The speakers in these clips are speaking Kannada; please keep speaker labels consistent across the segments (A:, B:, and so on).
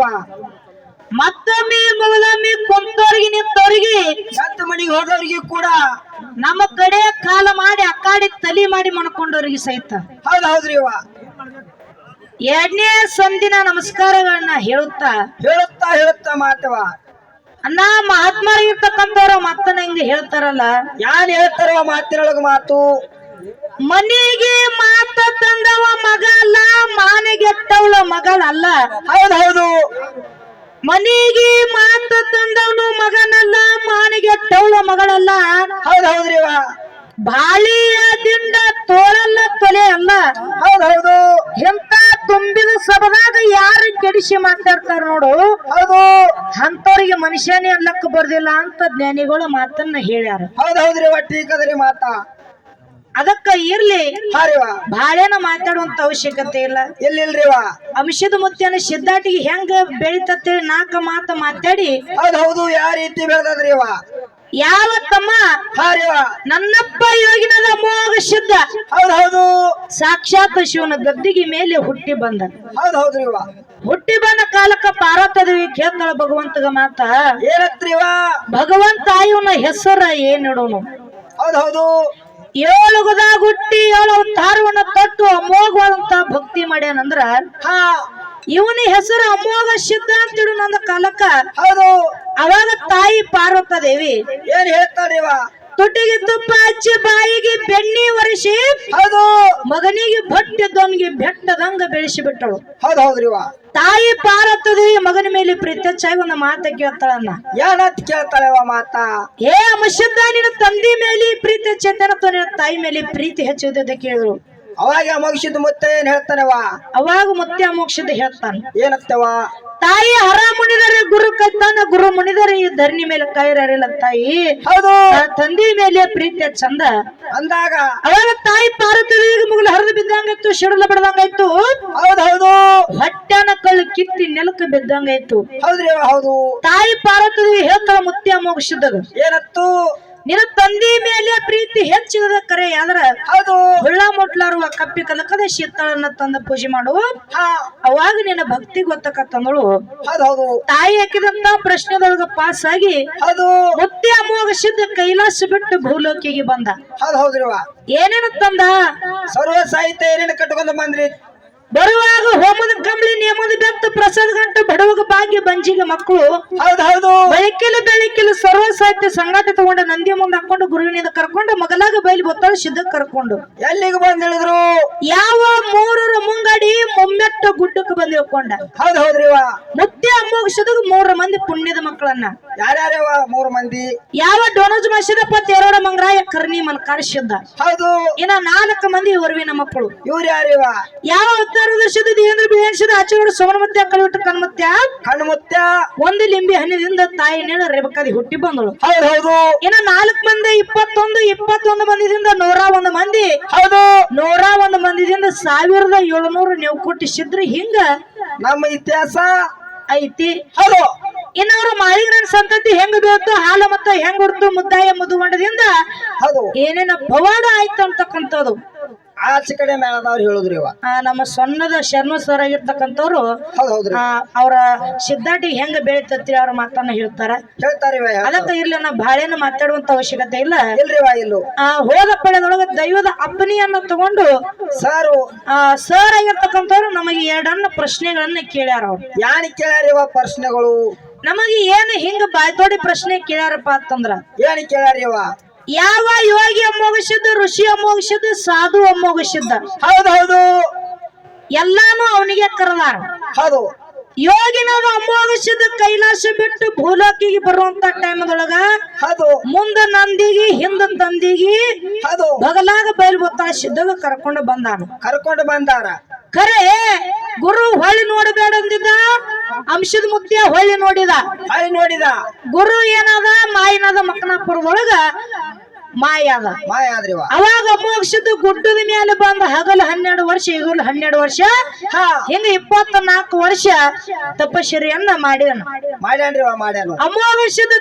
A: ಹೌದ್ರಿವ
B: ಮತ್ತೊಮ್ಮೆ ಮೊದಲೊಮ್ಮೆ ಕುಂತೋರಿಗೆ ನಿಂತವ್ರಿಗೆ
A: ಸತ್ತ ಮನೆಗೆ ಹೋದವ್ರಿಗೆ ಕೂಡ
B: ನಮ್ಮ ಕಡೆ ಕಾಲ ಮಾಡಿ ಅಕ್ಕಾಡಿ ತಲಿ ಮಾಡಿ ಮಣ್ಕೊಂಡವ್ರಿಗೆ ಸಹಿತ.
A: ಹೌದೌದ್ರಿ ಹೌದ್ರಿವ
B: ಎರಡನೇ ಸಂದಿನ ನಮಸ್ಕಾರಗಳನ್ನ ಹೇಳುತ್ತಾ?
A: ಹೇಳುತ್ತಾ ಹೇಳುತ್ತಾ ಮಾತವ
B: ಅನ್ನ ಮಹಾತ್ಮರಿಗಿರ್ತಕ್ಕಂಥವ್ರ ಮತ್ತ ನಂಗೆ ಹೇಳ್ತಾರಲ್ಲ?
A: ಯಾರು ಹೇಳ್ತಾರೋ ಮಾತಿನೊಳಗ ಮಾತು?
B: ಮನೆಗೆ ಮಾತ ತಂದವ ಮಗ ಅಲ್ಲ ಮಾನೆಗೆಟ್ಟವಳ ಮಗಳಲ್ಲ
A: ಹೌದು ಹೌದು
B: ಮನೆಗೆ ಮಾತ ತಂದವನು ಮಗನಲ್ಲ ಮಾನೆಗೆಟ್ಟವಳ ಮಗಳಲ್ಲ.
A: ಹೌದು ಹೌದ್ರಿವ
B: ಬಾಳಿಯ ದಿಂಡ ತೋಳಲ್ಲ ತೊಲೆ ಅಲ್ಲ.
A: ಹೌದು ಹೌದು
B: ಎಂತ ತುಂಬಿದ ಸಭದಾಗ ಯಾರು ಕೆಡಿಸಿ ಮಾತಾಡ್ತಾರ ನೋಡು.
A: ಹೌದು.
B: ಅಂತವ್ರಿಗೆ ಮನುಷ್ಯನೇ ಅಲ್ಲಕ್ಕ ಬರ್ದಿಲ್ಲ ಅಂತ ಜ್ಞಾನಿಗಳು ಮಾತನ್ನ ಹೇಳ್ಯಾರ.
A: ಹೌದೌದ್ರಿ ಹೌದ್ರಿವ ಟೀಕದ್ರಿ ಮಾತ.
B: ಅದಕ್ಕ ಇರ್ಲಿ. ಬಾಳೆನ ಮಾತಾಡುವಂತ ಅವಶ್ಯಕತೆ ಇಲ್ಲ.
A: ಎಲ್ಲಿಲ್ರಿವ
B: ಅಂಶದ ಮುತ್ಯನ ಸಿದ್ಧಾಟಿಗೆ ಹೆಂಗ ಬೆಳಿತತ್ತೆ ನಾಲ್ಕ ಮಾತ ಮಾತಾಡಿ.
A: ಹೌದ್ ಹೌದು ಯಾವ ರೀತಿ ಬೆಳೆದದ್ರಿವ
B: ಯಾವ ತಮ್ಮ ನನ್ನಪ್ಪ ಯೋಗಿನದ ಮೋಗ ಸಿದ್ಧ
A: ಹೌದೌದು ಹೌದು.
B: ಸಾಕ್ಷಾತ್ ಶಿವನ ಗದ್ದಿಗೆ ಮೇಲೆ ಹುಟ್ಟಿ ಬಂದ. ಹುಟ್ಟಿ ಬಂದ ಕಾಲಕ್ಕ ಪಾರ್ವತದೇವಿ ಕೇಳ್ತಾಳ ಭಗವಂತಗ ಮಾತ.
A: ಏನತ್ರಿವ
B: ಭಗವಂತ ಇವನ ಹೆಸರ ಏನಿಡೋನು
A: ಹೌದೌದು ಹೌದು.
B: ಏಳು ಗುಟ್ಟಿ ಏಳು ಅವತಾರವನ್ನ ತಟ್ಟು ಅಮೋಘವಾದಂತ ಭಕ್ತಿ ಮಾಡ್ಯಾನಂದ್ರ
A: ಹಾ.
B: ಇವನ ಹೆಸರು ಅಮೋಘ ಸಿದ್ಧ ಅಂತ ನಂದ ಕಾಲಕ್ಕ.
A: ಹೌದು.
B: ಅವಾಗ ತಾಯಿ ಪಾರ್ವತ ದೇವಿ
A: ಏನ್ ಹೇಳ್ತಾರಿವ
B: ತುಟಿಗೆ ತುಪ್ಪ ಹಚ್ಚಿ ಬಾಯಿಗೆ ಬೆಣ್ಣಿ ಒರೆಸಿ
A: ಹೌದು.
B: ಮಗನಿಗೆ ಭಟ್ಟಿದ್ದವನಿಗೆ ಬೆಟ್ಟದಂಗ ಬೆಳೆಸಿ ಬಿಟ್ಟಳು
A: ಹೌದ್ ವಾ.
B: ತಾಯಿ ಪಾರತ್ತದ ದೇವಿ ಮಗನ ಮೇಲೆ ಪ್ರತ್ಯಕ್ಷ ಒಂದು ಮಾತ ಕೇಳ್ತಾಳನ್ನ
A: ಏನಂತ ಕೇಳ್ತಾಳೆ ಮಾತ?
B: ಏ ಅಮಶುದ್ಧ ನಿನ್ನ ತಂದೆ ಮೇಲೆ ಪ್ರೀತಿ ಚಂದನ ನಿನ್ನ ತಾಯಿ ಮೇಲೆ ಪ್ರೀತಿ ಹೆಚ್ಚುವುದ ಕೇಳಿದ್ರು.
A: ಅವಾಗ ಮೋಕ್ಷದ ಮುತ್ತ ಏನ್ ಹೇಳ್ತಾನವ?
B: ಅವಾಗ ಮತ್ತೆ ಮೋಕ್ಷದ ಹೇಳ್ತಾನೆ.
A: ಏನತ್ತವ
B: ತಾಯಿ ಹರ ಮುನಿದರೆ ಗುರು ಕೈತಾನ ಗುರು ಮುನಿದರೆ ಈ ಧರಣಿ ಮೇಲೆ ಕೈರಲ್ಲ ತಾಯಿ.
A: ಹೌದು.
B: ತಂದಿ ಮೇಲೆ ಪ್ರೀತಿಯ ಚಂದ.
A: ಅಂದಾಗ?
B: ಅವಾಗ ತಾಯಿ ಪಾರ್ವತಿಗೆ ಮುಗಿಲು ಹರಿದು ಬಿದ್ದಂಗಾಯ್ತು ಶಿಡಲ ಬಿಡದಂಗಾಯ್ತು.
A: ಹೌದು ಹೌದು
B: ಹೊಟ್ಟೆನ ಕಳ್ಳು ಕಿತ್ತಿ ನೆಲಕ್ಕೆ ಬಿದ್ದಂಗಾಯ್ತು.
A: ಹೌದ್ರಿ ಹೌದು.
B: ತಾಯಿ ಪಾರ್ವತಿ ಹೇಳ್ತಾಳ ಮುತ್ಯ ಮೋಕ್ಷದ
A: ಏನತ್ತು?
B: ನಿನ್ನ ತಂದಿ ಮೇಲೆ ಪ್ರೀತಿ ಹೆಚ್ಚಿದ ಕರೆ ಆದ್ರ
A: ಹೌದು.
B: ಹುಳ್ಳ ಮುಟ್ಲಾರುವ ಕಪ್ಪಿ ಕನಕದ ಶೀತಳನ್ನ ತಂದ ಪೂಜೆ ಮಾಡು.
A: ಹಾ.
B: ಅವಾಗ ನಿನ್ನ ಭಕ್ತಿ ಗೊತ್ತಕ
A: ತಂದಳು. ಹೌದು
B: ತಾಯಿ ಹಾಕಿದಂತ ಪ್ರಶ್ನೆದೊಳಗ ಪಾಸ್ ಆಗಿ
A: ಹೌದು.
B: ಮುತ್ತೆ ಅಮೋಘ ಸಿದ್ಧ ಕೈಲಾಸ ಬಿಟ್ಟು ಭೂಲೋಕಿಗೆ ಬಂದ.
A: ಹೌದು ಹೌದ್ರಿವ
B: ಏನೇನ ತಂದ?
A: ಸರ್ವ ಸಾಹಿತ್ಯ ಏನೇನು ಕಟ್ಕೊಂಡ್ ಬಂದ್ರಿ?
B: ಬರುವಾಗ ಹೋಮದ ಕಂಬಳಿ ನೇಮದ ಬೆತ್ತ ಪ್ರಸಾದ ಗಂಟು ಬಡವಗ ಭಾಗ್ಯ ಬಂಜಿಗೆ ಮಕ್ಕಳು
A: ಹೌದು ಹೌದು.
B: ಬೆಳಕಿಲು ಬೆಳಕಿಲು ಸರ್ವ ಸಾಹಿತ್ಯ ಸಂಗಾಟ ತಗೊಂಡು ನಂದಿ ಮುಂದೆ ಹಾಕೊಂಡು ಗುರುವಿನಿಂದ ಕರ್ಕೊಂಡು ಮಗಲಾಗ ಬೈಲಿ ಬತ್ತಳ ಸಿದ್ಧ ಕರ್ಕೊಂಡು.
A: ಎಲ್ಲಿಗೆ ಬಂದ್ ಹೇಳಿದ್ರು?
B: ಯಾವ ಮೂರರ ಮುಂಗಡಿ ಮೊಮ್ಮೆಟ್ಟ ಗುಡ್ಡಕ್ಕೆ ಬಂದ್ ಇಳ್ಕೊಂಡ
A: ಹೌದು ಹೌದ್ರಿ
B: ಮುತ್ತೆ ಅಮ್ಮೋಗಿಸೋದಕ್ಕೆ ಮೂರ ಮಂದಿ ಪುಣ್ಯದ ಮಕ್ಕಳನ್ನ.
A: ಯಾರ್ಯಾರವ ಮೂರು ಮಂದಿ?
B: ಯಾವ ಡೋನಜ್ ಮಸಿದಪ್ಪ ತೇರೋಡ ಮಂಗರಾಯ ಕರ್ಣಿ ಮಲ್ಕಾರ ಸಿದ್ಧ
A: ಹೌದು.
B: ಇನ್ನ ನಾಲ್ಕು ಮಂದಿ ಹೊರವಿನ ಮಕ್ಕಳು.
A: ಇವ್ರು ಯಾರಿವ?
B: ಯಾವ ಹದಿನಾರು ವರ್ಷದ ದೇವೇಂದ್ರ ಬಿಳಿಸಿದ ಆಚೆಗಡೆ ಸೋಮನಮತ್ಯ ಕಳಿಬಿಟ್ಟು ಕಣ್ಮತ್ಯ?
A: ಕಣ್ಣು
B: ಒಂದು ಲಿಂಬಿ ಹಣ್ಣಿನಿಂದ ತಾಯಿ ನೇಳ ರೇಬಕಾದಿ ಹುಟ್ಟಿ ಬಂದಳು.
A: ಹೌದು ಹೌದು.
B: ಇನ್ನ ನಾಲ್ಕು ಮಂದಿ ಇಪ್ಪತ್ತೊಂದು ಇಪ್ಪತ್ತೊಂದು ಮಂದಿದಿಂದ ನೂರ ಒಂದು ಮಂದಿ.
A: ಹೌದು.
B: ನೂರ ಒಂದು ಮಂದಿದಿಂದ ಸಾವಿರದ ಏಳುನೂರು ನೀವು ಕೊಟ್ಟಿಸಿದ್ರೆ ಹಿಂಗ?
A: ನಮ್ಮ ಇತಿಹಾಸ?
B: ಐತಿ.
A: ಹೌದು.
B: ಇನ್ನ ಅವರು ಮಾಳಿಗ್ರನ್ ಸಂತತಿ ಹೆಂಗ್ ಬೀಳ್ತು ಹಾಲು ಮತ್ತ ಹೆಂಗ್ ಹುಡ್ತು ಮುದ್ದಾಯ ಮುದುಗೊಂಡದಿಂದ
A: ಹೌದು.
B: ಏನೇನ ಪವಾಡ ಆಯ್ತು ಅಂತಕ್ಕಂಥದ್ದು.
A: ಆಚೆ ಕಡೆ ಮೇಳದವ್ರು ಹೇಳಿದ್ರಿ ಇವ.
B: ಆ ನಮ್ಮ ಸೊನ್ನದ ಶರ್ಮ ಸರ್ ಆಗಿರ್ತಕ್ಕಂಥವ್ರು
A: ಹೌದ್ ಹೌದ್ರಿ.
B: ಆ, ಅವ್ರ ಸಿದ್ಧಾಟಿಗೆ ಹೆಂಗ ಬೆಳಿತತ್ರಿ ಅವ್ರ ಮಾತನ್ನ ಹೇಳ್ತಾರೆ?
A: ಹೇಳ್ತಾರೆ
B: ಅದಕ್ಕ ಇರ್ಲಿ ನಾ ಬಾಳೆನ ಮಾತಾಡುವಂತ ಅವಶ್ಯಕತೆ ಇಲ್ಲ.
A: ಇಲ್ರಿ ಇಲ್ಲು.
B: ಆ ಹೋದ ಪಡೆದೊಳಗ ದೈವದ ಅಪ್ಪನಿಯನ್ನ ತಗೊಂಡು
A: ಸಾರು.
B: ಆ ಸರ್ ಆಗಿರ್ತಕ್ಕಂಥವ್ರು ನಮಗೆ ಎರಡನ್ನ ಪ್ರಶ್ನೆಗಳನ್ನ ಕೇಳ್ಯಾರ ಅವ್ರು.
A: ಯಾನ್ ಕೇಳ್ಯಾರಿವ ಪ್ರಶ್ನೆಗಳು?
B: ನಮಗೆ ಏನು ಹಿಂಗ ಬಾಯ್ತೋಡಿ ಪ್ರಶ್ನೆ ಕೇಳ್ಯಾರಪ್ಪ ಅಂತಂದ್ರ?
A: ಏನ್ ಕೇಳ್ಯಾರಿವ
B: ಯಾವ ಯೋಗಿ ಅಮ್ಮೋಗಿಸಿದ್ದು ಋಷಿ ಅಮ್ಮೋಗಿಸಿದ್ದು ಸಾಧು ಅಮ್ಮೋಗಿಸಿದ್ದ
A: ಹೌದೌದು ಹೌದು.
B: ಎಲ್ಲಾನು ಅವನಿಗೆ ಕರೆದಾರ.
A: ಹೌದು.
B: ಯೋಗಿನದ ಅಮ್ಮೋಗಿಸಿದ ಕೈಲಾಸ ಬಿಟ್ಟು ಭೂಲೋಕಿಗೆ ಬರುವಂತ ಟೈಮ್ದೊಳಗ
A: ಹೌದು.
B: ಮುಂದ ನಂದಿಗಿ ಹಿಂದ ತಂದಿಗಿ
A: ಹೌದು.
B: ಬಗಲಾಗ ಬಯಲು ಬತ್ತ ಸಿದ್ಧಗ ಕರ್ಕೊಂಡು ಬಂದಾನ.
A: ಕರ್ಕೊಂಡು ಬಂದಾರ.
B: ಖರೆ ಗುರು ಹೊಳ್ಳಿ ನೋಡಬೇಡ ಅಂದಿದ್ದ ಅಂಶದ ಮುತ್ಯ ಹೊಳ್ಳಿ ನೋಡಿದ.
A: ಹೊಳ್ಳಿ ನೋಡಿದ.
B: ಗುರು ಏನದ ಮಾಯಿನದ ಮಕ್ಕನಾಪುರದೊಳಗ ಮಾಯ ಅದ.
A: ಮಾಯ
B: ಅವಾಗ ಮೋಕ್ಷದ ಗುಡ್ಡದ ಮೇಲೆ ಬಂದ ಹಗಲು ಹನ್ನೆರಡು ವರ್ಷ ಈಗಲು ಹನ್ನೆರಡು ವರ್ಷ.
A: ಹಾ.
B: ಹಿಂಗ ಇಪ್ಪತ್ತ ನಾಲ್ಕು ವರ್ಷ ತಪಶ್ಚರ್ಯನ್ನ ಮಾಡಿದನು.
A: ಮಾಡ್ಯಾನ್ರಿವ ಮಾಡ್ಯಾನು.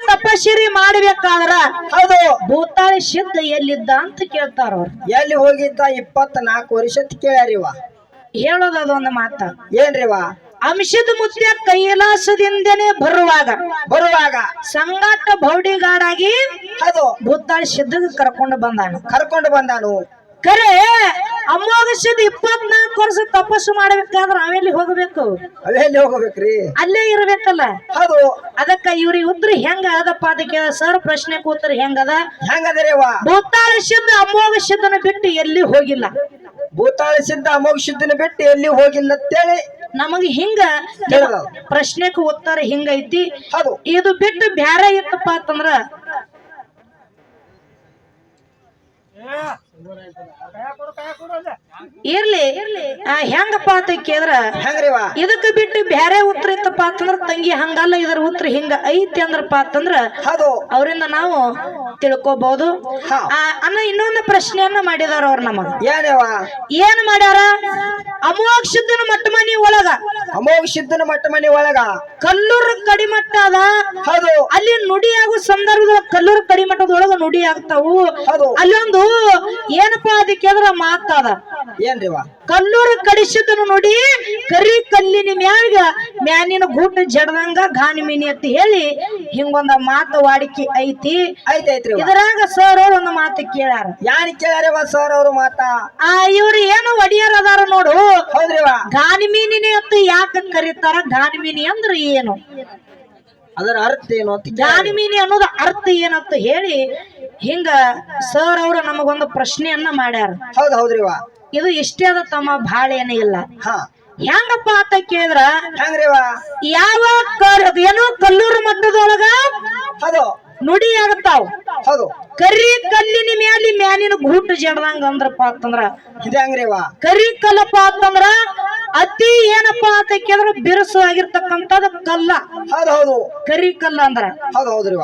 B: ತಪಶ್ಚರಿ ಮಾಡ್ಬೇಕಾದ್ರ
A: ಹೌದು.
B: ಭೂತಾಳಿ ಸಿದ್ಧ ಎಲ್ಲಿದ್ದ ಅಂತ ಕೇಳ್ತಾರ ಅವ್ರು.
A: ಎಲ್ಲಿ ಹೋಗಿದ್ದ ಇಪ್ಪತ್ತ ನಾಲ್ಕು ವರ್ಷ ಕೇಳ್ಯಾರಿವ
B: ಹೇಳೋದು ಅದೊಂದು ಮಾತ.
A: ಏನ್ರಿವಾ
B: ಅಂಶದ ಮುತ್ಯ ಕೈಲಾಸದಿಂದನೇ ಬರುವಾಗ.
A: ಬರುವಾಗ.
B: ಸಂಗಾಟ ಬೌಡಿಗಾಡಾಗಿ
A: ಅದು.
B: ಭೂತಾಳ ಸಿದ್ಧಗೆ ಕರ್ಕೊಂಡು ಬಂದಾನು.
A: ಕರ್ಕೊಂಡು ಬಂದಾನು.
B: ಕರೆ ಸಿದ್ಧ ಇಪ್ಪತ್ನಾಲ್ಕು ವರ್ಷ ತಪಸ್ಸು ಮಾಡ್ಬೇಕಾದ್ರೆ ಅವೆಲ್ಲಿ ಹೋಗ್ಬೇಕು?
A: ಅವೆಲ್ಲಿ ಹೋಗ್ಬೇಕ್ರಿ?
B: ಅಲ್ಲೇ ಇರ್ಬೇಕಲ್ಲ?
A: ಹೌದು.
B: ಅದಕ್ಕ ಇವ್ರಿ ಉತ್ತರ ಹೆಂಗ ಅದಪ್ಪ ಅದಕ್ಕೆ ಸರ್ ಪ್ರಶ್ನೆ ಕೂತ್ರ ಹೆಂಗದ?
A: ಹೆಂಗದರಿವ
B: ಭೂತಾಳ ಸಿದ್ಧ ಸಿದ್ಧನ ಬಿಟ್ಟು ಎಲ್ಲಿ ಹೋಗಿಲ್ಲ.
A: ಭೂತಾಳಿ ಸಿದ್ಧ ಅಮೋಘ ಸಿದ್ಧನ ಬಿಟ್ಟು ಎಲ್ಲಿ ಹೋಗಿಲ್ಲ ಅಂತೇಳಿ
B: ನಮಗ್ ಹಿಂಗ ಪ್ರಶ್ನೆக்கு ಉತ್ತರ ಹಿಂಗೈತಿ
A: ಅದು
B: ಇದು ಬಿಟ್ಟು ಬ್ಯಾರೆ ಇತ್ತಪ್ಪ ಅಂತಂದ್ರ? ಇರ್ಲಿ. ಹೆಂಗಪ್ಪ ಅಂತ ಕೇಳಿದ್ರ
A: ಹೆಂಗ್ರಿವ
B: ಇದಕ್ಕೆ ಬಿಟ್ಟು ಬ್ಯಾರೆ ಉತ್ತರ ಇತ್ತಪ್ಪ ಅಂತಂದ್ರ ತಂಗಿ ಹಂಗಲ್ಲ ಇದರ ಉತ್ತರ ಹಿಂಗ ಐತಿ ಅಂದ್ರಪ್ಪ ಅಂತಂದ್ರ
A: ಅದು
B: ಅವರಿಂದ ನಾವು ತಿಳ್ಕೊಬಹುದು. ಅನ್ನ ಇನ್ನೊಂದು ಪ್ರಶ್ನೆಯನ್ನ ಮಾಡಿದಾರ ಅವ್ರ ನಮಗ
A: ಏನೇವ
B: ಏನ್ ಮಾಡ್ಯಾರ? ಅಮೋಕ್ಷದನ ಮಟ್ಟ ಮನಿ ಒಳಗ.
A: ಅಮೋಘ ಸಿದ್ಧನ ಮಟ್ಟ ಮನಿ ಒಳಗ.
B: ಕಲ್ಲೂರು ಕಡಿಮಟ್ಟ ಅದ.
A: ಹೌದು.
B: ಅಲ್ಲಿ ನುಡಿ ಆಗೋ ಸಂದರ್ಭದಲ್ಲಿ ಕಲ್ಲೂರು ಕಡಿಮಟ್ಟದೊಳಗ ನುಡಿ ಆಗ್ತಾವು. ಅಲ್ಲೊಂದು ಏನಪ್ಪಾ ಅದಕ್ಕೆ ಅದ್ರ ಮಾತದ
A: ಏನ್ರಿವ
B: ಕಲ್ಲೂರು ಕಡಿಸಿದನು ನೋಡಿ ಕರಿ ಕಲ್ಲಿನ ಮ್ಯಾಗ ಮ್ಯಾನಿನ ಗೂಟ ಜಡದಂಗ ಗಾನಿ ಮೀನಿ ಅಂತ ಹೇಳಿ ಹಿಂಗೊಂದ ಮಾತು ವಾಡಿಕೆ ಐತಿ.
A: ಐತೈತ್ರಿ ಇದ್ರಾಗ
B: ಇದರಾಗ ಸರ್ ಅವ್ರು ಒಂದು ಮಾತು ಕೇಳ್ಯಾರ.
A: ಯಾರು ಕೇಳ್ಯಾರವ ಸರ್ ಅವ್ರು ಮಾತ?
B: ಆ ಇವ್ರು ಏನು ಒಡಿಯರ್ ಅದಾರ ನೋಡು.
A: ಹೌದ್ರಿವಾ
B: ಗಾನಿ ಮೀನಿನೇ ಅಂತ ಯಾಕ ಕರೀತಾರ? ಗಾನಿ ಮೀನಿ ಅಂದ್ರ ಏನು?
A: ಅದರ ಅರ್ಥ ಏನು ಅಂತ ಕೇಳ್ಯಾರ.
B: ಗಾನಿ ಮೀನಿ ಅನ್ನೋದು ಅರ್ಥ ಏನಂತ ಹೇಳಿ ಹಿಂಗ ಸರ್ ಅವರು ನಮಗೊಂದು ಪ್ರಶ್ನೆಯನ್ನ ಮಾಡ್ಯಾರ.
A: ಹೌದ್ ಹೌದ್ರಿವಾ
B: ಇದು ಇಷ್ಟೇ ಅದ ತಮ್ಮ ಭಾಳ ಏನೇ ಇಲ್ಲ.
A: ಹಾ.
B: ಹೆಂಗಪ್ಪ ಅಂತ ಕೇಳಿದ್ರ?
A: ಹೆಂಗ್ರಿವಾ
B: ಯಾವ ಕ- ಏನೋ ಕಲ್ಲೂರು ಮಟ್ಟದೊಳಗ
A: ಅದು
B: ನುಡಿ ಆಗತ್ತಾವ್
A: ಹೌದು.
B: ಕರಿ ಕಲ್ಲಿನ ಮ್ಯಾಲಿ ಮ್ಯಾಲಿನ ಗುಟ್ಟು ಜಡದಂಗ ಅಂದ್ರಪ್ಪ ಅಂತಂದ್ರ
A: ಇದು ಹೆಂಗ್ರಿವ
B: ಕರಿ ಕಲ್ಲಪ್ಪ ಅಂತಂದ್ರ ಅತಿ ಏನಪ್ಪ ಅಂತ ಕೇಳಿದ್ರ ಬಿರುಸು ಆಗಿರ್ತಕ್ಕಂಥದ್ದು ಕಲ್ಲ.
A: ಹೌದು ಹೌದು.
B: ಕರಿ ಕಲ್ಲ ಅಂದ್ರ
A: ಹೌದು ಹೌದ್ರಿವ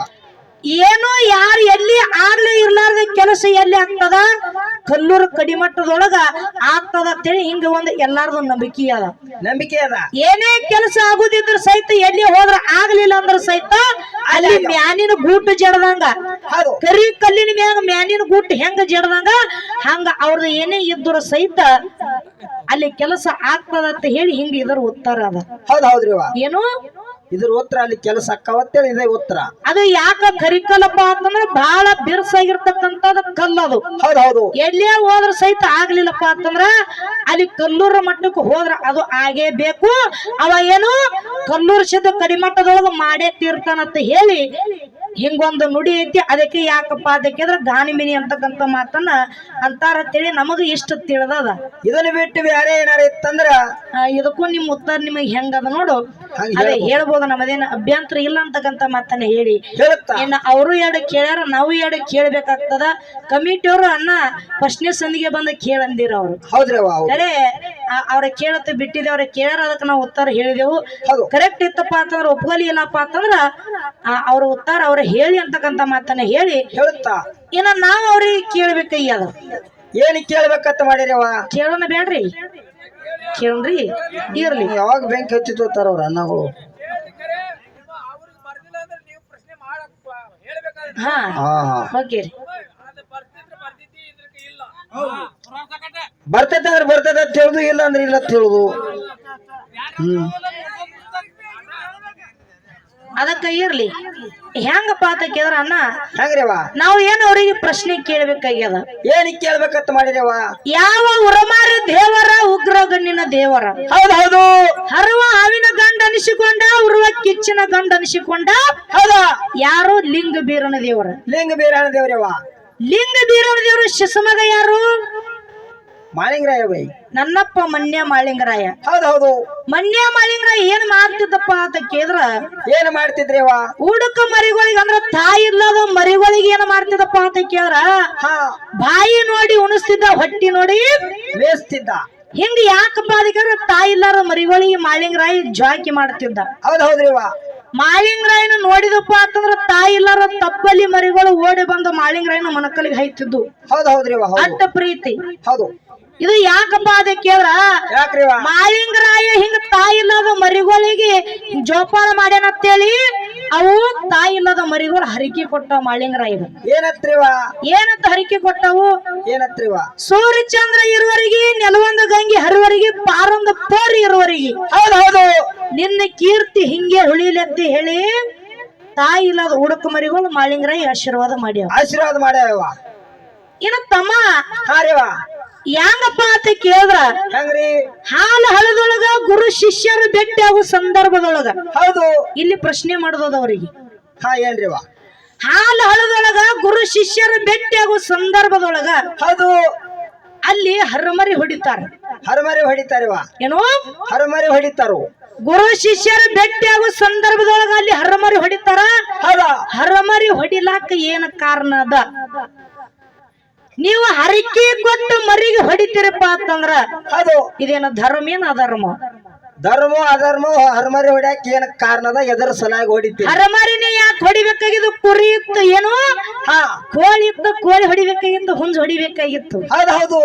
B: ಏನೋ ಯಾರು ಎಲ್ಲಿ ಆಗ್ಲೇ ಇರ್ಲಾರ್ದ ಕೆಲಸ ಎಲ್ಲಿ ಆಗ್ತದ? ಕಲ್ಲೂರು ಕಡಿಮಟ್ಟದೊಳಗ ಆಗ್ತದ ಅಂತೇಳಿ ಹಿಂಗ ಒಂದು ಎಲ್ಲಾರ್ದು ನಂಬಿಕೆ ಅದ.
A: ನಂಬಿಕೆ ಅದ.
B: ಏನೇ ಕೆಲಸ ಆಗುದಿದ್ರ ಸಹಿತ ಎಲ್ಲಿ ಹೋದ್ರ ಆಗ್ಲಿಲ್ಲ ಅಂದ್ರ ಸಹಿತ ಅಲ್ಲಿ ಮ್ಯಾನಿನ ಗುಟ್ಟು ಜಡದಂಗ. ಕರಿ ಕಲ್ಲಿನ ಮ್ಯಾಗ ಮ್ಯಾನಿನ ಗುಟ್ಟು ಹೆಂಗ ಜಡದಂಗ? ಹಂಗ ಅವ್ರದ್ದು ಏನೇ ಇದ್ರ ಸಹಿತ ಅಲ್ಲಿ ಕೆಲಸ ಆಗ್ತದ ಅಂತ ಹೇಳಿ ಹಿಂಗ ಇದ್ರ ಉತ್ತರ ಅದ.
A: ಹೌದು ಹೌದ್ರಿ
B: ಏನು
A: ಇದ್ರ ಉತ್ತರ ಅಲ್ಲಿ ಕೆಲಸ ಅಕ್ಕವತ್ತೇಳಿ ಇದೆ ಉತ್ತರ.
B: ಅದು ಯಾಕ ಕರಿಕಲ್ಲಪ್ಪ ಅಂತಂದ್ರೆ ಬಹಳ ಬಿರ್ಸಾಗಿರ್ತಕ್ಕಂತ ಕಲ್ಲದು
A: ಹೌದು ಹೌದು.
B: ಎಲ್ಲೇ ಹೋದ್ರ ಸಹಿತ ಆಗ್ಲಿಲ್ಲಪ್ಪ ಅಂತಂದ್ರ ಅಲ್ಲಿ ಕಲ್ಲೂರ ಮಟ್ಟಕ್ಕೆ ಹೋದ್ರ ಅದು ಆಗೇಬೇಕು. ಅವ ಏನು ಕಲ್ಲೂರು ಸಿದ್ಧ ಕಡಿಮಟ್ಟದೊಳಗ ಮಾಡೇ ತೀರ್ತಾನಂತ ಹೇಳಿ ಹಿಂಗೊಂದು ನುಡಿ ಐತಿ ಅದಕ್ಕೆ ಯಾಕಪ್ಪ ಅದಕ್ಕೆ ಅಂದ್ರೆ ಗಾನಿಮಿನಿ ಅಂತಕ್ಕಂಥ ಮಾತನ್ನ ಅಂತಾರ ತಿಳಿ ನಮಗ ಇಷ್ಟ ತಿಳಿದದ.
A: ಇದನ್ನ ಬಿಟ್ಟು ಬೇರೆ ಏನಾರ ಇತ್ತಂದ್ರ?
B: ಆ, ಇದಕ್ಕೂ ನಿಮ್ ಉತ್ತರ ನಿಮಗೆ ಹೆಂಗದ ನೋಡು.
A: ಹಂಗ್
B: ಅದೇ ಹೇಳ್ಬೋದು. ನಮ್ಮದೇನು ಅಭ್ಯಂತರ ಇಲ್ಲ ಅಂತಕ್ಕಂಥ ಮಾತನ್ನ ಹೇಳಿ.
A: ಹೇಳುತ್ತಾ
B: ಇನ್ನ ಅವರು ಎರಡು ಕೇಳ್ಯಾರ ನಾವು ಎರಡು ಕೇಳ್ಬೇಕಾಗ್ತದ. ಕಮಿಟಿಯವರು ಅನ್ನ ಪ್ರಶ್ನೆ ಸಂದಿಗೆ ಬಂದ ಕೇಳಂದಿರ ಅವ್ರು.
A: ಹೌದ್ರಿವ ಹೌದು
B: ಕರೆ ಆ- ಅವ್ರ ಕೇಳತ್ತ ಬಿಟ್ಟಿದೆ ಅವ್ರ ಕೇಳ್ಯಾರ ಅದಕ್ಕೆ ನಾವು ಉತ್ತರ ಹೇಳಿದೆವು.
A: ಹೌದು.
B: ಕರೆಕ್ಟ್ ಇತ್ತಪ್ಪ ಅಂತಂದ್ರ ಒಪ್ಪಲಿ ಇಲ್ಲಪ್ಪ ಅಂತಂದ್ರ ಆ, ಅವ್ರ ಉತ್ತರ ಅವ್ರ ಹೇಳಿ ಅಂತಕ್ಕಂತ ಮಾತನ್ನ ಹೇಳಿ
A: ಹೇಳುತ್ತಾ?
B: ಏನ ನಾವ್ ಅವ್ರಿಗೆ ಕೇಳ್ಬೇಕಯ್ಯದ
A: ಏನ್ ಕೇಳ್ಬೇಕಂತ ಮಾಡಿರವ
B: ಕೇಳೋಣ ಬೇಡ್ರಿ ಕೇಳ್ರಿ ಇರ್ಲಿ.
A: ಯಾವಾಗ ಬೆಂಕಿ ಹಚ್ಚಿ ತೋತಾರ ಅವ್ರ ಅನ್ನಗಳು
B: ಹಾ
A: ಹಾ ಹಾ.
B: ಓಕೆ ರೀ
A: ಬರ್ತೈತೆ ಅಂದ್ರೆ ಬರ್ತೈತೆ ಅಂತ ಹೇಳುದು ಇಲ್ಲ ಅಂದ್ರೆ ಇಲ್ಲ ಅಂತ ಹೇಳುದು. ಹ್ಮ್.
B: ಅದಕ್ಕೆ ಇರ್ಲಿ. ಹೆಂಗಪ್ಪ ಅಂತ ಕೇಳಿದ್ರ ಅಣ್ಣ
A: ಹೆಂಗ್ರಿವ
B: ನಾವು ಏನ್ ಅವ್ರಿಗೆ ಪ್ರಶ್ನೆ ಕೇಳ್ಬೇಕಾಗ್ಯದ?
A: ಏನ್ ಕೇಳ್ಬೇಕಂತ ಮಾಡಿದೇವ
B: ಯಾವ ಉರಮಾರ ದೇವರ ಉಗ್ರ ಗಣ್ಣಿನ ದೇವರ?
A: ಹೌದು ಹೌದು.
B: ಹರವ ಹಾವಿನ ಗಂಡ ಅನಿಸಿಕೊಂಡ ಉರುವ ಕಿಚ್ಚಿನ ಗಂಡ ಅನಿಸಿಕೊಂಡ
A: ಹೌದ.
B: ಯಾರು? ಲಿಂಗ ಬೀರನ ದೇವರ.
A: ಲಿಂಗ ಬೀರನ ದೇವ್ರವ
B: ಲಿಂಗ ಬೀರನ ದೇವರು ಶಿಸಮಗ ಯಾರು?
A: ಮಾಳಿಂಗ್ರಾಯ ಬೈ.
B: ನನ್ನಪ್ಪ ಮನ್ಯ ಮಾಳಿಂಗರಾಯ.
A: ಹೌದು ಹೌದು
B: ಮನ್ಯ ಮಾಳಿಂಗರಾಯ ಏನ್ ಮಾಡ್ತಿದ್ದಪ್ಪ ಅಂತ ಕೇಳಿದ್ರ?
A: ಏನ್ ಮಾಡ್ತಿದ್ರಿವ?
B: ಉಡುಕ ಮರಿಗಳಿಗೆ ಅಂದ್ರ ತಾಯಿ ಇಲ್ಲದ ಮರಿಗಳಿಗೆ ಏನ್ ಮಾಡ್ತಿದ್ದಪ್ಪ ಅಂತ ಕೇಳಿದ್ರ?
A: ಹಾ.
B: ಬಾಯಿ ನೋಡಿ ಉಣಿಸ್ತಿದ್ದ ಹೊಟ್ಟಿ ನೋಡಿ
A: ಬೇಯಿಸ್ತಿದ್ದ
B: ಹಿಂಗ ಯಾಕಪ್ಪ ಅದಕ್ಕೆ ತಾಯಿ ಇಲ್ಲಾರ ಮರಿಗಳಿಗೆ ಮಾಳಿಂಗರಾಯ ಜಾಕಿ ಮಾಡ್ತಿದ್ದ.
A: ಹೌದು ಹೌದ್ರಿ
B: ಮಾಳಿಂಗರಾಯನ ನೋಡಿದಪ್ಪ ಅಂತಂದ್ರ ತಾಯಿ ಇಲ್ಲಾರ ತಪ್ಪಲಿ ಮರಿಗಳು ಓಡಿ ಬಂದು ಮಾಳಿಂಗರಾಯನ ಮನಕಲಿಗೆ ಹೈತಿದ್ದು
A: ಹೌದು ಹೌದ್ರಿ ಹೌದು.
B: ಅಟ್ಟ ಪ್ರೀತಿ.
A: ಹೌದು.
B: ಇದು ಯಾಕಪ್ಪ ಅದಕ್ಕೆ ಕೇಳ್ರ ಮಾಲಿಂಗರಾಯ ಹಿಂಗ ತಾಯಿ ಇಲ್ಲದ ಮರಿಗಳಿಗೆ ಜೋಪಾನ ಮಾಡ್ಯಾನಂತೇಳಿ ಅವು ತಾಯಿ ಇಲ್ಲದ ಮರಿಗಳು ಹರಿಕೆ ಕೊಟ್ಟ ಮಾಲಿಂಗರಾಯ
A: ಏನತ್ರಿವ
B: ಏನಂತ ಹರಿಕೆ ಕೊಟ್ಟವು?
A: ಏನತ್ರಿವ
B: ಸೂರ್ಯಚಂದ್ರ ಇರುವರಿಗೆ ನೆಲವೊಂದು ಗಂಗೆ ಹರಿವರಿಗೆ ಪಾರೊಂದ ಪೋರಿ ಇರುವರಿಗೆ.
A: ಹೌದು ಹೌದು.
B: ನಿನ್ನ ಕೀರ್ತಿ ಹಿಂಗೆ ಹುಳಿಲೆತ್ತ ಹೇಳಿ ತಾಯಿ ಇಲ್ಲದ ಉಡಕ ಮರಿಗಳು ಮಾಳಿಂಗರಾಯ ಆಶೀರ್ವಾದ ಮಾಡ್ಯಾವ.
A: ಆಶೀರ್ವಾದ ಮಾಡ್ಯಾವ
B: ಇನ್ನ ತಮ್ಮ
A: ಹಾ ರೀವ
B: ಯಾಂಗಪ್ಪ ಅಂತ ಕೇಳಿದ್ರ?
A: ಹೆಂಗ್ರಿ?
B: ಹಾಲು ಹಳದೊಳಗ ಗುರು ಶಿಷ್ಯರು ಭೇಟಿ ಆಗೋ ಸಂದರ್ಭದೊಳಗ
A: ಹೌದು.
B: ಇಲ್ಲಿ ಪ್ರಶ್ನೆ ಮಾಡೋದ ಅವರಿಗೆ.
A: ಹಾ ಏನ್ರಿವಾ
B: ಹಾಲು ಹಳದೊಳಗ ಗುರು ಶಿಷ್ಯರು ಭೇಟಿ ಆಗೋ ಸಂದರ್ಭದೊಳಗ
A: ಹೌದು.
B: ಅಲ್ಲಿ ಹರಮರಿ ಹೊಡಿತಾರ.
A: ಹರಮರಿ ಹೊಡಿತಾರೆ
B: ಏನೋ?
A: ಹರಮರಿ ಹೊಡಿತಾರು.
B: ಗುರು ಶಿಷ್ಯರು ಭೇಟಿ ಆಗೋ ಸಂದರ್ಭದೊಳಗ ಅಲ್ಲಿ ಹರಮರಿ ಹೊಡಿತಾರ?
A: ಹೌದಾ.
B: ಹರಮರಿ ಹೊಡಿಲಾಕ ಏನ ಕಾರಣ ಅದ? ನೀವು ಹರಿಕೆ ಕೊಟ್ಟು ಮರಿಗೆ ಹೊಡಿತೀರಪ್ಪ ಅಂತಂದ್ರ
A: ಅದು.
B: ಇದೇನು ಧರ್ಮ ಏನ ಅಧರ್ಮ?
A: ಧರ್ಮ ಅಧರ್ಮ ಹರಮರಿ ಹೊಡ್ಯಾಕ ಏನ್ ಕಾರಣದ ಎದರ ಸಲಾಗಿ ಹೊಡಿತೀರಿ?
B: ಹರಮರಿನೇ ಯಾಕೆ ಹೊಡಿಬೇಕಾಗಿದ್ದು? ಕುರಿ ಇತ್ತು ಏನು?
A: ಹಾ.
B: ಕೋಳಿ ಇತ್ತು ಕೋಳಿ ಹೊಡಿಬೇಕಾಗಿತ್ತು ಹುಂಜ್ ಹೊಡಿಬೇಕಾಗಿತ್ತು.
A: ಹೌದು ಹೌದು.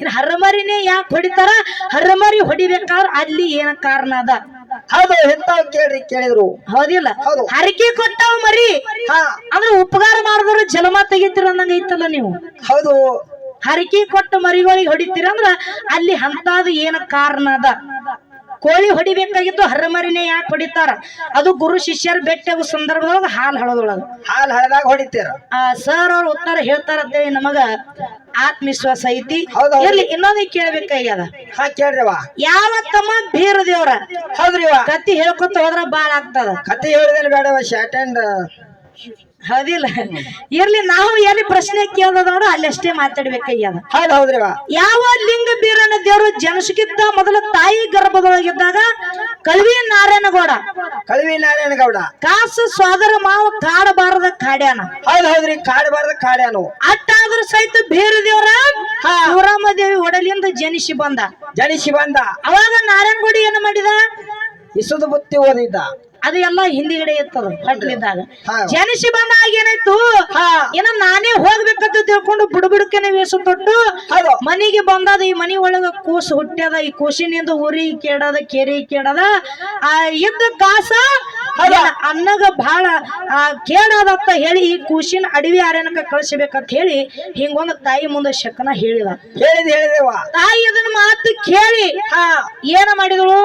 B: ಇನ್ನು ಹರಮರಿನೇ ಯಾಕೆ ಹೊಡಿತಾರ? ಹರಮರಿ ಹೊಡಿಬೇಕಾದ್ರ ಅಲ್ಲಿ ಏನ ಕಾರಣ ಅದ?
A: ಹೌದು ಎಂತಾವ್ ಕೇಳ್ರಿ ಕೇಳಿದ್ರು.
B: ಹೌದಿಲ್ಲ.
A: ಹೌದು.
B: ಹರಕೆ ಕೊಟ್ಟಾವ ಮರಿ.
A: ಹಾ.
B: ಅಂದ್ರೆ ಉಪಕಾರ ಮಾಡಿದ್ರು ಜನ್ಮ ತೆಗಿತೀರ ಅಂದಂಗ ಐತಲ್ಲ ನೀವು.
A: ಹೌದು.
B: ಹರಕೆ ಕೊಟ್ಟ ಮರಿಗಳಿಗೆ ಹೊಡಿತೀರ ಅಂದ್ರ ಅಲ್ಲಿ ಹಂತಾದ ಏನ ಕಾರಣ ಅದ? ಕೋಳಿ ಹೊಡಿಬೇಕಾಗಿತ್ತು ಹರಮರಿನೇ ಯಾಕೆ ಹೊಡಿತಾರ? ಅದು ಗುರು ಶಿಷ್ಯರ ಬೆಟ್ಟ ಸಂದರ್ಭದೊಳಗ ಹಾಲು ಹಳದೊಳಗ.
A: ಹಾಲ್ ಹಳದಾಗ ಹೊಡಿತೀರ.
B: ಆ ಸರ್ ಅವ್ರ ಉತ್ತರ ಹೇಳ್ತಾರ ಅಂತೇಳಿ ನಮಗ ಆತ್ಮವಿಶ್ವಾಸ ಐತಿ. ಇರ್ಲಿ ಇನ್ನೊಂದು ಕೇಳ್ಬೇಕಾಗ್ಯದ.
A: ಕೇಳ್ರಿವ
B: ಯಾವ ತಮ್ಮ ಬೀರ ದೇವ್ರ?
A: ಹೌದ್ರಿವ
B: ಕತ್ತಿ ಹೇಳ್ಕೊತ ಹೋದ್ರ ಬಾಳ ಆಗ್ತದ.
A: ಕತ್ತಿ ಹೇಳಿದ್ರೆ ಬೇಡವ ಶಾರ್ಟ್ ಅಂಡ್
B: ಹೌದಿಲ್ಲ. ಇರ್ಲಿ ನಾವು ಎಲ್ಲಿ ಪ್ರಶ್ನೆ ಕೇಳೋದ್ ನೋಡು ಅಲ್ಲಿ ಅಷ್ಟೇ ಮಾತಾಡ್ಬೇಕಾಗ್ಯದ
A: ಹೌದು ಹೌದ್ರಿ
B: ಯಾವ ಲಿಂಗ ಬೀರನ ದೇವರು ಜನಸಕ್ಕಿಂತ ಮೊದಲು ತಾಯಿ ಗರ್ಭದೊಳಗಿದ್ದಾಗ? ಕಲ್ವಿ ನಾರಾಯಣಗೌಡ.
A: ಕಲ್ವಿ ನಾರಾಯಣಗೌಡ.
B: ಕಾಸು ಸೋದರ ಮಾವು ಕಾಡಬಾರದ ಕಾಡ್ಯಾನ.
A: ಹೌದು ಹೌದ್ರಿ ಕಾಡಬಾರದ ಕಾಡ್ಯಾನು.
B: ಅಟ್ಟಾದ್ರೂ ಸಹಿತ ಬೇರೆ ದೇವರ? ಶಿವರಾಮ ದೇವಿ ಒಡಲಿಂದ ಜನಿಸಿ ಬಂದ.
A: ಜನಿಸಿ ಬಂದ.
B: ಅವಾಗ ನಾರಾಯಣಗೌಡಿ ಏನು ಮಾಡಿದ?
A: ಇಸುದು ಬುತ್ತಿ ಓದಿದ್ದ.
B: ಅದು ಎಲ್ಲ ಹಿಂದಿಗಡೆ ಇರ್ತದ
A: ಕಟ್ಲಿದ್ದಾಗ.
B: ಜನಿಸಿ ಬಂದಾಗ ಏನಾಯ್ತು ಏನೋ ನಾನೇ ಹೋಗ್ಬೇಕಂತ ತಿಳ್ಕೊಂಡು ಬುಡಬುಡಕನೆ ವೇಷ ತೊಟ್ಟು
A: ಮನೆಗೆ
B: ಮನಿಗೆ ಬಂದದ ಈ ಮನಿ ಒಳಗ ಕೂಸು ಹುಟ್ಟ್ಯದ ಈ ಕೂಸಿನಿಂದ ಉರಿ ಕೇಡದ ಕೆರಿ ಕೇಡದ ಆ ಇದ್ದ ಕಾಸ ಅನ್ನಗ ಬಹಳ ಕೇಳದತ್ತ ಹೇಳಿ ಈ ಕೂಸಿನ ಅಡವಿ ಅರಣ್ಯಕ್ಕೆ ಕಳಿಸಬೇಕಂತ ಹೇಳಿ ಹಿಂಗೊಂದು ತಾಯಿ ಮುಂದೆ ಶಕನ ಹೇಳಿದ.
A: ಹೇಳಿದ್ ಹೇಳಿದೇವ
B: ತಾಯಿ ಇದನ್ನ ಮಾತು ಕೇಳಿ ಏನ ಮಾಡಿದಳು?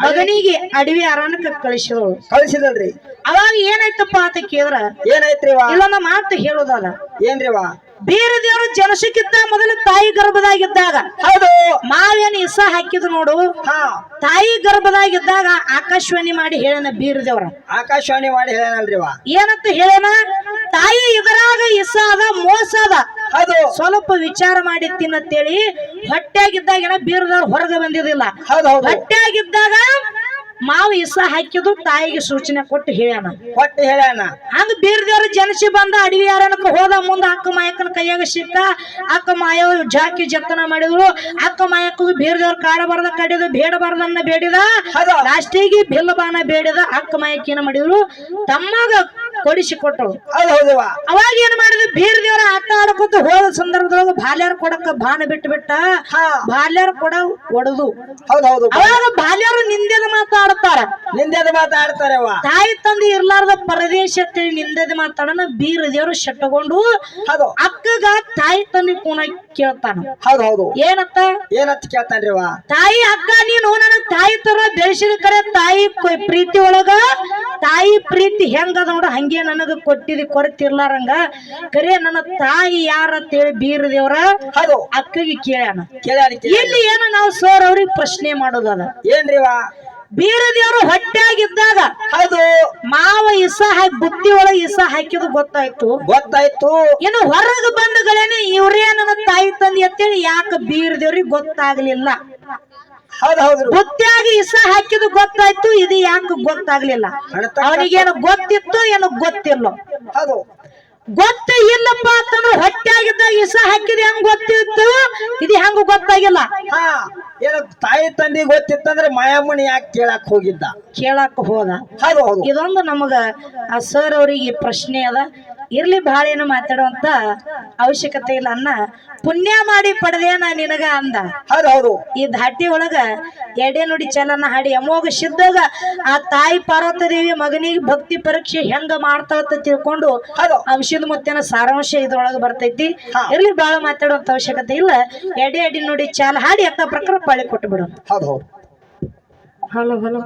B: ಮಗನಿಗೆ ಅಡವಿ ಅರಣ್ಯಕ್ಕೆ ಕಳಿಸಿದಳು.
A: ಕಳಿಸಿದಲ್ರಿ
B: ಅವಾಗ ಏನಾಯ್ತಪ್ಪ ಅಂತ ಕೇಳಿದ್ರ
A: ಇಲ್ಲ
B: ಇಲ್ಲೊಂದ ಮಾತು ಹೇಳೋದಲ್ಲ
A: ವಾ
B: ಬೇರೆ ದೇವರು ಜನಸಕ್ಕಿಂತ ಮೊದಲು ತಾಯಿ ಗರ್ಭದಾಗಿದ್ದಾಗ.
A: ಹೌದು.
B: ಮಾವೇನು ಇಸ ಹಾಕಿದ್ ನೋಡು.
A: ಹಾ.
B: ತಾಯಿ ಗರ್ಭದಾಗಿದ್ದಾಗ ಆಕಾಶವಾಣಿ ಮಾಡಿ ಹೇಳನ ಬೀರದೇವ್ರ
A: ಆಕಾಶವಾಣಿ ಮಾಡಿ ಹೇಳನಲ್ರಿವ
B: ಏನಂತ ಹೇಳನ? ಇದರಾಗ ಅದ ಮೋಸ ಅದ.
A: ಅದು
B: ಸ್ವಲ್ಪ ವಿಚಾರ ಮಾಡಿ ತಿನ್ನತ್ತೇಳಿ. ಹೊಟ್ಟೆಯಾಗಿದ್ದಾಗ ಏನ ಬೀರದವ್ರು ಹೊರಗೆ ಬಂದಿದಿಲ್ಲ ಹೊಟ್ಟೆಯಾಗಿದ್ದಾಗ ಮಾವು ಇಸ ಹಾಕಿದ್ರು ತಾಯಿಗೆ ಸೂಚನೆ ಕೊಟ್ಟು ಹೇಳ್ಯಾನ.
A: ಕೊಟ್ಟು ಹೇಳ್ಯಾನ.
B: ಹಂಗ ಬೀರ್ದೇವ್ರ ಜನಸಿ ಬಂದ ಅಡವಿ ಯಾರನಕ ಹೋದ ಮುಂದ ಅಕ್ಕ ಮಾಯಕ್ಕನ ಕೈಯಾಗ ಸಿಕ್ಕ. ಅಕ್ಕ ಮಾಯ ಜಾಕಿ ಜತನ ಮಾಡಿದ್ರು. ಅಕ್ಕ ಮಾಯಕ್ಕೂ ಬೀರ್ದೇವ್ರ ಕಾಡಬಾರ್ದ ಕಡಿದ ಬೇಡಬಾರ್ದನ್ನ ಬೇಡಿದ. ಲಾಸ್ಟಿಗೆ ಬಿಲ್ಲಬಾನ ಬೇಡಿದ ಅಕ್ಕ ಮಾಯಕ್ಕೇನ ಮಾಡಿದ್ರು. ತಮ್ಮಗ ಕೊಡಿಸಿ ಕೊಟ್ಟಳು
A: ಹೌದು ಹೌದವ್ವ
B: ಅವಾಗ ಏನ್ ಮಾಡಿದ್ವಿ ಬೀರ್ ದೇವರ ಆಟ ಆಡ್ಕೊತ ಹೋದ ಸಂದರ್ಭದೊಳಗ ಬಾಲ್ಯಾರ ಕೊಡಕ್ಕ ಬಾಣ ಬಿಟ್ಟು ಬಿಟ್ಟ
A: ಹಾ.
B: ಬಾಲ್ಯಾರ ಕೊಡ ಒಡದು.
A: ಹೌದು ಹೌದು.
B: ಅವಾಗ ಬಾಲ್ಯಾರು ನಿಂದೆದ ಮಾತಾಡ್ತಾರ.
A: ನಿಂದೆದ ಮಾತಾಡ್ತಾರೆ
B: ತಾಯಿ ತಂದೆ ಇರ್ಲಾರ್ದ ಪರದೇಶ ಅಂತೇಳಿ ನಿಂದದ ಮಾತಾಡನ ಬೀರ್ ದೇವರು ಶೆಟ್ಟಗೊಂಡು
A: ಹೌದು.
B: ಅಕ್ಕಗ ತಾಯಿ ತಂದೆ ಕೂನ ಕೇಳ್ತಾನ.
A: ಹೌದು ಹೌದು.
B: ಏನತ್ತ?
A: ಏನಂತ ಅವ
B: ತಾಯಿ ಅಕ್ಕ ನೀನು ನನ್ನ ತಾಯಿ ತರ ಬೆಳೆಸಿದ ಕರೆ ತಾಯಿ ಪ್ರೀತಿ ಒಳಗ ತಾಯಿ ಪ್ರೀತಿ ಹೆಂಗದ ನೋಡ ಹಂಗೆ ನನಗ ಕೊರತೆ ಕೊರತಿರ್ಲಾರಂಗ ಕರೆ ನನ್ನ ತಾಯಿ ಯಾರ ಅಂತೇಳಿ ಬೀರ ದೇವ್ರ ಅಕ್ಕಗೆ ಕೇಳ್ಯಾನ. ಇಲ್ಲಿ ಏನು ನಾವು ಸೋರ್ ಅವ್ರಿಗೆ ಪ್ರಶ್ನೆ ಮಾಡೋದದ
A: ಏನ್ರಿವಾ
B: ಬೀರ ದೇವ್ರು ಹೊಟ್ಟೆಯಾಗಿದ್ದಾಗ
A: ಹೌದು.
B: ಮಾವ ಇಸ ಹಾಕಿ ಬುತ್ತಿ ಒಳಗೆ ಇಸ ಹಾಕಿದ್ ಗೊತ್ತಾಯ್ತು.
A: ಗೊತ್ತಾಯ್ತು.
B: ಏನು ಹೊರಗ ಬಂದಗಳೇನೆ ಇವ್ರೇ ನನ್ನ ತಾಯಿ ತಂದೆ ಅಂತೇಳಿ ಯಾಕೆ ಬೀರದೇವ್ರಿಗೆ ಗೊತ್ತಾಗ್ಲಿಲ್ಲ. ಬುತ್ತಿಯಾಗಿ ಇಸ ಹಾಕಿದ್ ಗೊತ್ತಾಯ್ತು ಇದು ಯಾಕೆ ಗೊತ್ತಾಗ್ಲಿಲ್ಲ. ಅವನಿಗೇನು ಗೊತ್ತಿತ್ತು ಏನು ಗೊತ್ತಿಲ್ಲ. ಗೊತ್ತ ಇಲ್ಲಪ್ಪ ಅಂತಂದ್ರೆ ಆಗಿದ್ದ ಇಸ ಹಾಕಿದ್ ಹೆಂಗ್ ಗೊತ್ತಿತ್ತು? ಇದು ಹೆಂಗ ಗೊತ್ತಾಗಿಲ್ಲ.
A: ಏನು ತಾಯಿ ತಂದೆ ಗೊತ್ತಿತ್ತಂದ್ರೆ ಮಾಯಾಮಣಿ ಯಾಕೆ ಕೇಳಕ್ ಹೋಗಿದ್ದ?
B: ಕೇಳಕ್ ಹೋದ.
A: ಹೌದು ಹೌದು.
B: ಇದೊಂದು ನಮಗ ಆ ಸರ್ ಅವರಿಗೆ ಪ್ರಶ್ನೆ ಅದ. ಇರ್ಲಿ ಬಹಳ ಏನು ಮಾತಾಡುವಂತ ಅವಶ್ಯಕತೆ ಇಲ್ಲ ಅನ್ನ. ಪುಣ್ಯ ಮಾಡಿ ಪಡೆದೇನ ನಿನಗ ಅಂದ.
A: ಹೌದು ಹೌದು.
B: ಈ ಧಾಟಿ ಒಳಗ ಎಡೆ ನುಡಿ ಚಲನ ಹಾಡಿ ಯಮೋಗ ಸಿದ್ದಾಗ ಆ ತಾಯಿ ಪಾರ್ವತ ದೇವಿ ಮಗನಿಗೆ ಭಕ್ತಿ ಪರೀಕ್ಷೆ ಹೆಂಗ ಮಾಡ್ತಾವ ಅಂತ ತಿಳ್ಕೊಂಡು ಅಂಶದ ಮುತ್ತಿನ ಸಾರಾಂಶ ಇದ್ರೊಳಗ ಬರ್ತೈತಿ. ಇರ್ಲಿ ಬಹಳ ಮಾತಾಡುವಂತ ಅವಶ್ಯಕತೆ ಇಲ್ಲ. ಎಡೆ ಎಡಿ ನುಡಿ ಚಾಲ ಹಾಡಿ ಅಂತ ಪ್ರಕಾರ ಪಾಳಿ ಕೊಟ್ಟು ಬಿಡು.
A: ಹೌದು ಹೌದು.
B: Hello hello.